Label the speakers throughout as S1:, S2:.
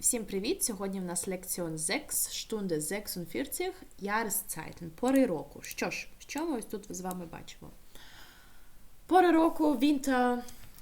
S1: Всім привіт! Сьогодні в нас лекціон 6, штунде 46, Jahreszeiten, пори року. Що ж, що ми ось тут з вами бачимо? Пори року, Winter,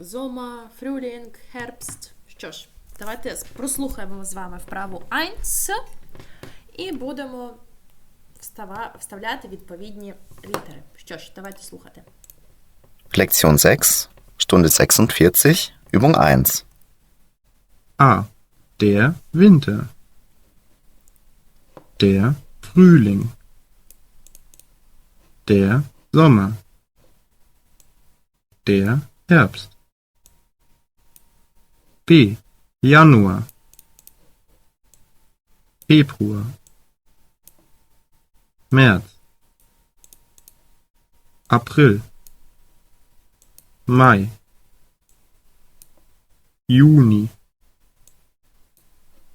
S1: Sommer, Frühling, Herbst. Що ж, давайте прослухаємо з вами вправу 1 і будемо встава- вставляти відповідні літери. Що ж, давайте слухати.
S2: Lektion 6, Stunde 46, Übung 1.
S3: A. Der Winter. Der Frühling. Der Sommer. Der Herbst. B. Januar. Februar. März. April. Mai. Juni.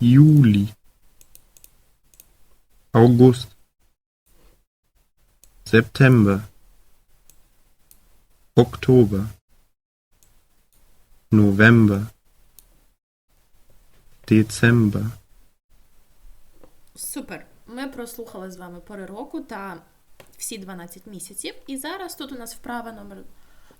S3: Juli, August, September, Oktober, November, Dezember.
S1: Супер! Ми прослухали з вами пори року та всі 12 місяців. І зараз тут у нас вправа номер,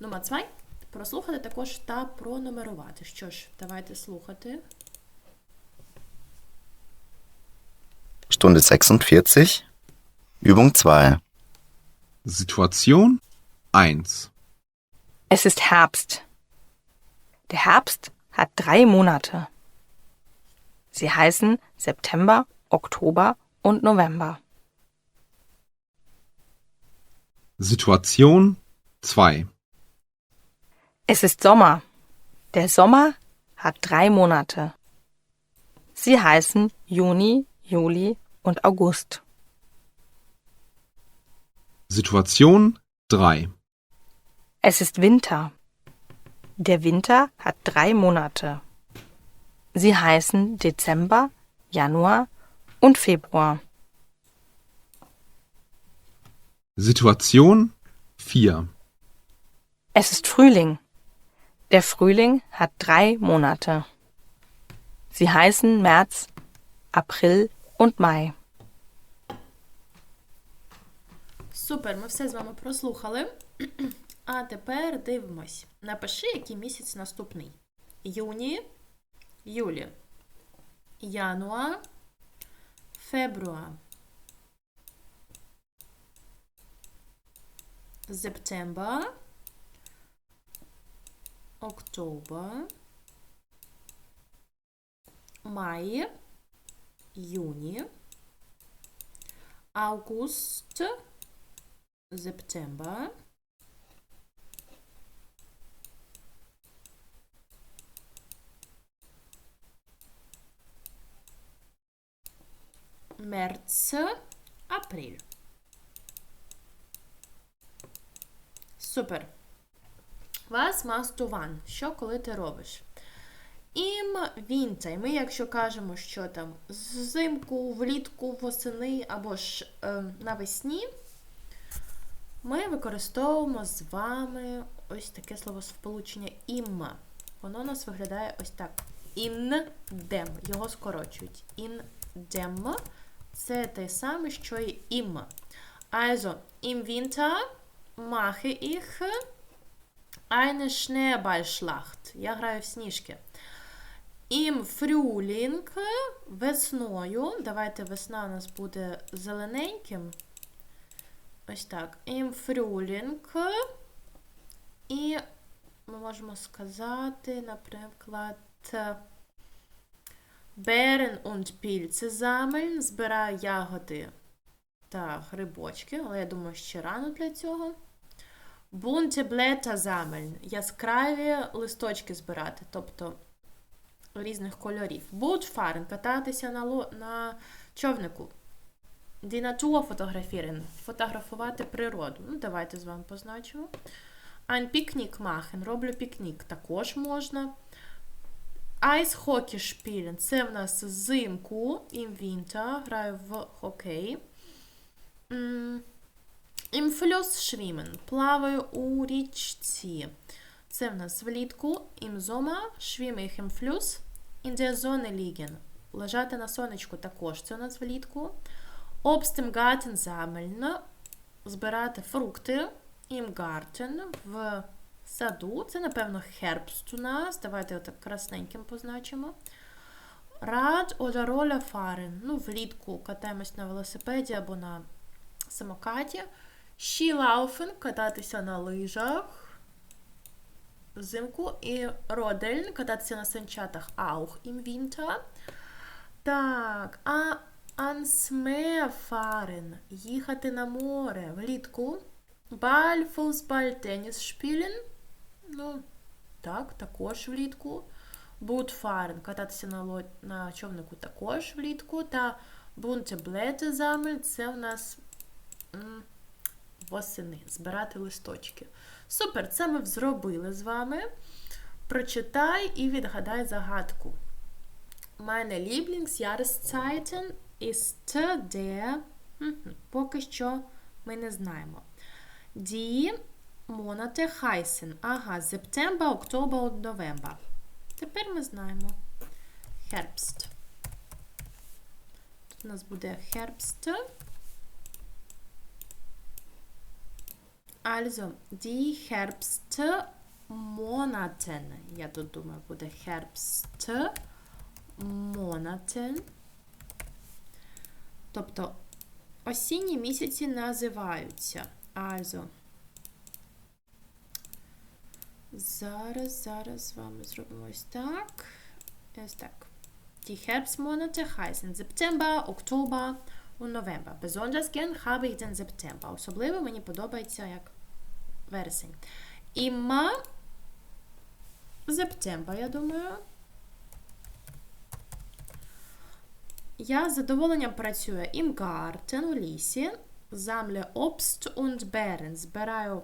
S1: номер 2. Прослухати також та пронумерувати. Що ж, давайте слухати.
S2: Stunde 46, Übung 2.
S4: Situation 1.
S5: Es ist Herbst. Der Herbst hat drei Monate. Sie heißen September, Oktober und November.
S4: Situation 2.
S5: Es ist Sommer. Der Sommer hat drei Monate. Sie heißen Juni, Juli und August.
S4: Situation 3.
S5: Es ist Winter. Der Winter hat drei Monate. Sie heißen Dezember, Januar und Februar.
S4: Situation 4.
S5: Es ist Frühling. Der Frühling hat drei Monate. Sie heißen März, April und Mai.
S1: Супер, ми все з вами прослухали. А тепер дивимось. Напиши, який місяць наступний: Юні, Юлі, Януар, Фебруар, Септембр, Октобер, Май, Юні, Август, September. März, April. Супер. Was machst du wann? Що коли ти робиш? Ім вінта. І ми, якщо кажемо, що там взимку, влітку, восени або ж е, навесні, ми використовуємо з вами ось таке словосполучення ім. Воно у нас виглядає ось так. Індем. Його скорочують. Індем це те саме, що і ім. Also, im Winter mache ich eine Schneeballschlacht. Я граю в сніжки. Im Frühling весною. Давайте весна у нас буде зелененьким. Ось так. Im Frühling. І ми можемо сказати, наприклад, Beeren und Pilze sammeln. Збираю ягоди та грибочки, але я думаю, ще рано для цього. Bunte Blätter sammeln. Яскраві листочки збирати, тобто різних кольорів. Bootfahren. Кататися на, ло... на човнику. Die Natur. Фотографувати природу. Ну, давайте з вами позначимо. Ein Picknick machen. Роблю пікнік. Також можна. Eishockey spielen. Це в нас взимку. Im Winter. Граю в хокей. Im Fluss schwimmen. Плаваю у річці. Це в нас влітку. Im Sommer schwimme ich im Fluss. In der. Лежати на сонечку також це у нас влітку. Obst im. Збирати фрукти. Im в саду. Це, напевно, Herbst у нас. Давайте отак красненьким позначимо. Rad oder Roller. Ну, влітку катаємось на велосипеді або на самокаті. Skilaufen – кататися на лижах. Взимку. І Rodeln – кататися на санчатах auch im Winter. Так, а fahren – їхати на море влітку. Tennis spielen. Ну, так, також влітку. Bootfahren – кататися на, ло... на човнику також влітку. Та Blätter sammeln – це у нас восени, збирати листочки. Супер, це ми зробили з вами. Прочитай і відгадай загадку. Meine Lieblingsjahreszeiten ist der... Поки що ми не знаємо. Die Monate heißen. Ага, Oktober und November. Тепер ми знаємо. Herbst. Тут у нас буде Herbst. Also, die Herbstmonaten. Я тут думаю, буде Herbstmonaten. Тобто осінні місяці називаються. Also. Зараз, зараз з вами зробимо ось так. Ось так. Die Herbstmonate heißen September, Oktober und November. Besonders gern habe ich den September. Особливо мені подобається як вересень. Immer September, я думаю. Я з задоволенням працюю im Garten у лісі. Sammle Obst und Beeren. Збираю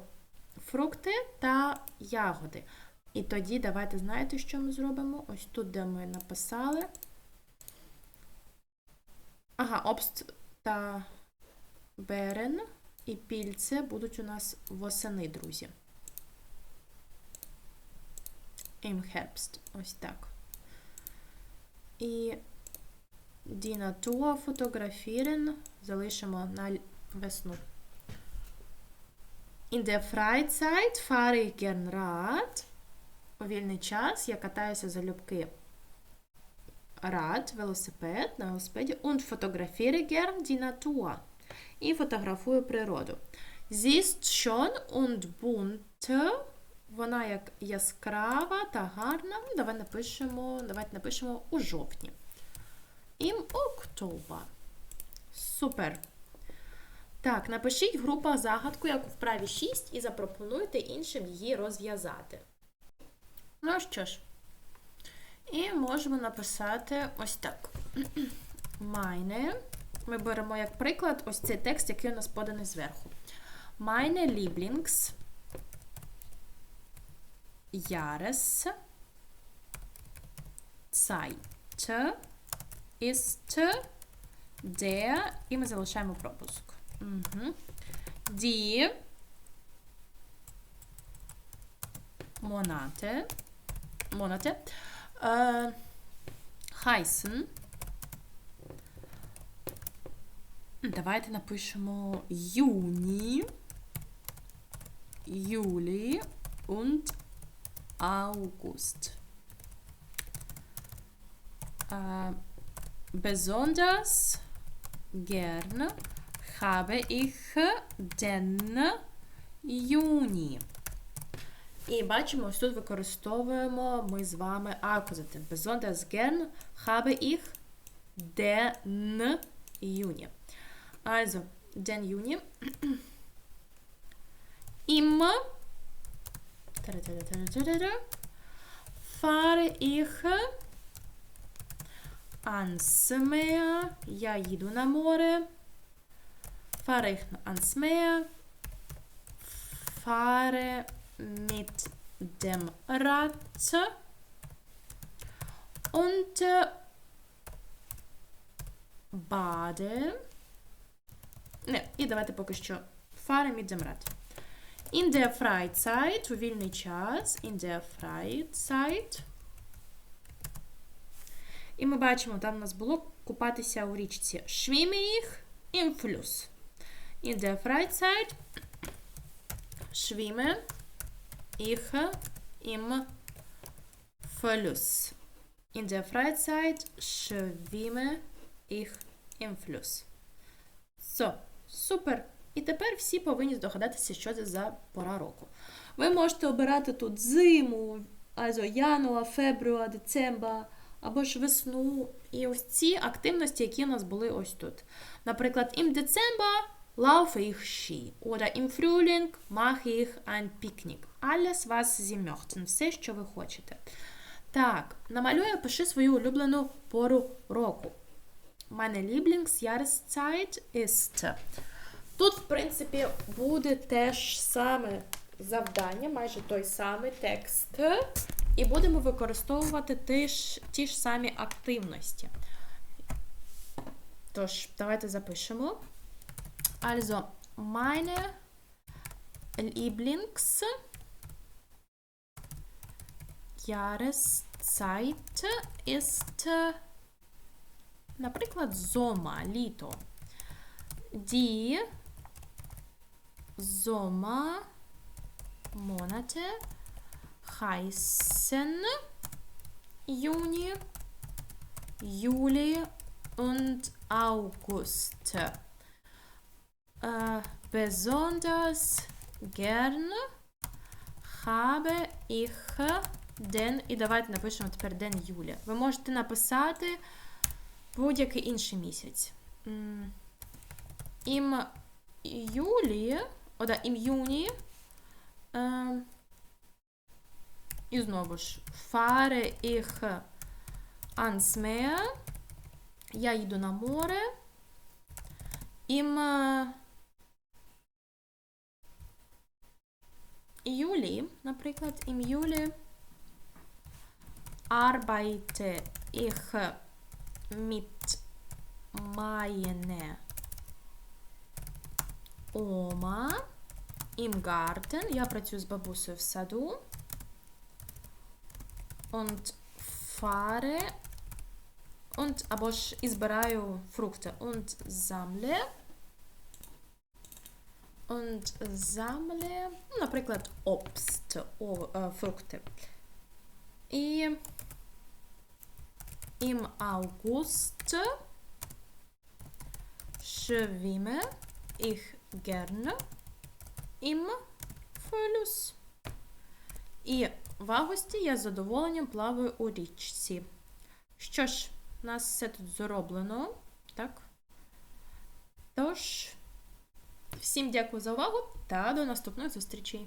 S1: фрукти та ягоди. І тоді давайте знаєте, що ми зробимо? Ось тут, де ми написали. Ага, Obst та Beeren і пільце будуть у нас восени, друзі. Im Herbst. Ось так. І Die Natur fotografieren залишимо на весну. In der Freizeit fahre ich gern Rad. У вільний час я катаюся залюбки Рад, велосипед, на велосипеді. Und fotografiere gern die Natur. І фотографую природу. Ist schön und bunt. Вона як яскрава та гарна. Давай напишемо, давайте напишемо у жовтні. Im Oktober. Супер. Так, напишіть в групах загадку, як у вправі 6, і запропонуйте іншим її розв'язати. Ну що ж, і можемо написати ось так. Meine. Ми беремо як приклад ось цей текст, який у нас поданий зверху. Meine Lieblings Jahreszeit ist der, і ми залишаємо пропуск. Угу. Die Monate, Monate äh, heißen. Давайте напишемо Juli und August. Äh, besonders gern habe ich den Juni. І бачимо, ось тут використовуємо ми з вами акузатив. Besonders gern habe ich den Juni. Also, den Juni. Immer Та-да-та-да-та-да-та-да. fahre ich ans Meer. Я їду на море. Fahre ich ans Meer. Fahre mit dem Rad. Und äh, bade. Не, і давайте поки що mit dem Rad. In der Freizeit, у вільний час, in der Freizeit. І ми бачимо, там у нас було купатися у річці. Schwimme ich im Fluss. In der Freizeit schwimme ich im Fluss. In der Freizeit schwimme ich im Fluss. So, супер. І тепер всі повинні здогадатися, що це за пора року. Ви можете обирати тут зиму, also Януар, Фебруар, Децембр, або ж весну. І ось ці активності, які у нас були ось тут. Наприклад, im Dezember laufe ich Ski. Oder im Frühling mache ich ein Picknick. Alles, was Sie möchten. Все, що ви хочете. Так, намалюй, пиши свою улюблену пору року. Meine Lieblingsjahreszeit ist. Тут, в принципі, буде те ж саме завдання, майже той самий текст. І будемо використовувати ті ж, ті ж самі активності. Тож, давайте запишемо. Also, meine Lieblings Jahreszeit ist, наприклад, Sommer, літо. Die Sommermonate heißen Juni, Juli und August. Äh, besonders gern habe ich den, і давайте напишемо тепер день Юлі. Ви можете написати будь-який інший місяць. М, Im Juli oder im Juni ähm, і знову ж ich ans Meer. Я їду на море. Äh, Juli, наприклад, im Juli arbeite ich mit meiner Oma im Garten. Я працюю з бабусею в саду. Und fahre und або ж і збираю фрукти. Und sammle und sammle, ну, наприклад, Obst, о, е, фрукти. І im August schwimme ich gerne im Fluss. І в августі я з задоволенням плаваю у річці. Що ж, у нас все тут зроблено, так? Тож, всім дякую за увагу та до наступної зустрічі!